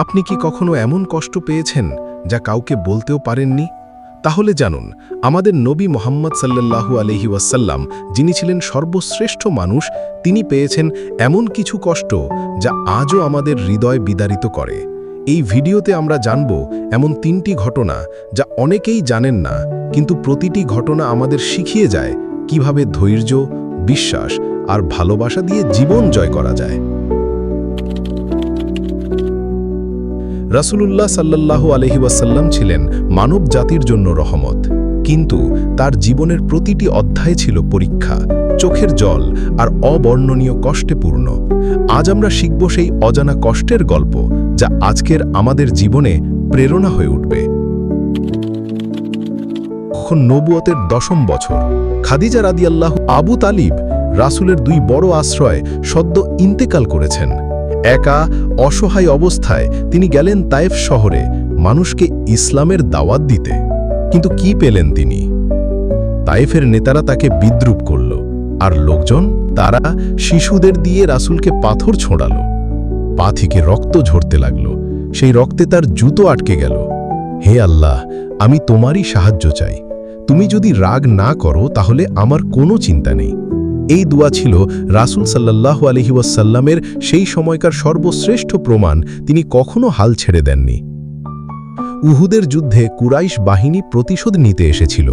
আপনি কি কখনো এমন কষ্ট পেয়েছেন যা কাউকে বলতেও পারেননি? তাহলে জানুন, আমাদের নবী মোহাম্মদ সাল্লাল্লাহু আলহি ওয়াসাল্লাম, যিনি ছিলেন সর্বশ্রেষ্ঠ মানুষ, তিনি পেয়েছেন এমন কিছু কষ্ট যা আজও আমাদের হৃদয় বিদারিত করে। এই ভিডিওতে আমরা জানব এমন তিনটি ঘটনা যা অনেকেই জানেন না, কিন্তু প্রতিটি ঘটনা আমাদের শিখিয়ে যায় কীভাবে ধৈর্য, বিশ্বাস আর ভালোবাসা দিয়ে জীবন জয় করা যায়। রাসূলুল্লাহ সাল্লাল্লাহু আলহি ছিলেন মানব জাতির জন্য রহমত। কিন্তু তার জীবনের প্রতিটি অধ্যায় ছিল পরীক্ষা, চোখের জল আর অবর্ণনীয় কষ্টে পূর্ণ। আজ আমরা শিখব সেই অজানা কষ্টের গল্প যা আজকের আমাদের জীবনে প্রেরণা হয়ে উঠবে। নবুয়তের দশম বছর। খাদিজা রাদিয়াল্লাহু আবু তালিব রাসুলের দুই বড় আশ্রয় সদ্য ইন্তেকাল করেছেন। একা, অসহায় অবস্থায় তিনি গেলেন তায়েফ শহরে মানুষকে ইসলামের দাওয়াত দিতে। কিন্তু কি পেলেন তিনি? তায়েফের নেতারা তাকে বিদ্রুপ করল, আর লোকজন, তারা শিশুদের দিয়ে রাসূলকে পাথর ছোঁড়াল। পা থেকে রক্ত ঝরতে লাগল, সেই রক্তে তার জুতো আটকে গেল। হে আল্লাহ, আমি তোমারই সাহায্য চাই। তুমি যদি রাগ না করো, তাহলে আমার কোনো চিন্তা নেই। এই দোয়া ছিল রাসূল সাল্লাহ আলহি ওয়াসাল্লামের সেই সময়কার সর্বশ্রেষ্ঠ প্রমাণ, তিনি কখনো হাল ছেড়ে দেননি। উহুদের যুদ্ধে কুরাইশ বাহিনী প্রতিশোধ নিতে এসেছিল।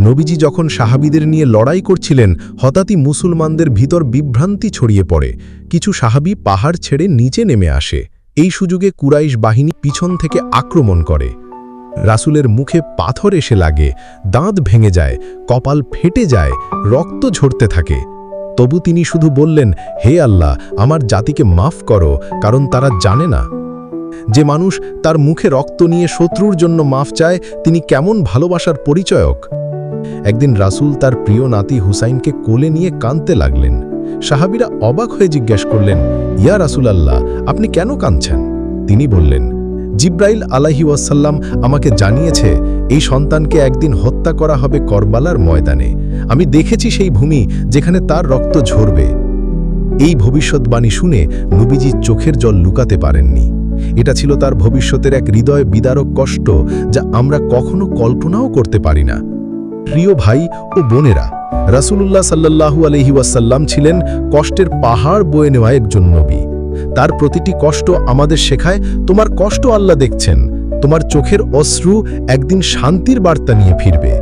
নবীজি যখন সাহাবিদের নিয়ে লড়াই করছিলেন, হঠাৎই মুসলমানদের ভিতর বিভ্রান্তি ছড়িয়ে পড়ে। কিছু সাহাবি পাহাড় ছেড়ে নিচে নেমে আসে। এই সুযোগে কুরাইশ বাহিনী পিছন থেকে আক্রমণ করে। রাসূলের মুখে পাথর এসে লাগে, দাঁত ভেঙে যায়, কপাল ফেটে যায়, রক্ত ঝরতে থাকে। তবু তিনি শুধু বললেন, হে আল্লাহ, আমার জাতিকে মাফ করো, কারণ তারা জানে না। যে মানুষ তার মুখে রক্ত নিয়ে শত্রুর জন্য মাফ চায়, তিনি কেমন ভালোবাসার পরিচয়ক? একদিন রাসূল তার প্রিয় নাতি হুসাইনকে কোলে নিয়ে কাঁদতে লাগলেন। সাহাবিরা অবাক হয়ে জিজ্ঞেস করলেন, ইয়া রাসুল আল্লাহ আপনি কেন কাঁদছেন? তিনি বললেন জিব্রাইল আলাহি ওয়াসাল্লাম আমাকে জানিয়েছে, এই সন্তানকে একদিন হত্যা করা হবে করবালার ময়দানে। আমি দেখেছি সেই ভূমি যেখানে তার রক্ত ঝরবে। এই ভবিষ্যৎবাণী শুনে নবীজি চোখের জল লুকাতে পারেননি। এটা ছিল তার ভবিষ্যতের এক হৃদয় বিদারক কষ্ট যা আমরা কখনো কল্পনাও করতে পারি না। প্রিয় ভাই ও বোনেরা, রাসূলুল্লাহ সাল্লাল্লাহু আলহি ওয়াসাল্লাম ছিলেন কষ্টের পাহাড় বয়ে নেওয়া একজন নবী। তার প্রতিটি কষ্ট আমাদের শেখায়, তোমার কষ্ট আল্লাহ দেখছেন, তোমার চোখের অশ্রু একদিন শান্তির বার্তা নিয়ে ফিরবে।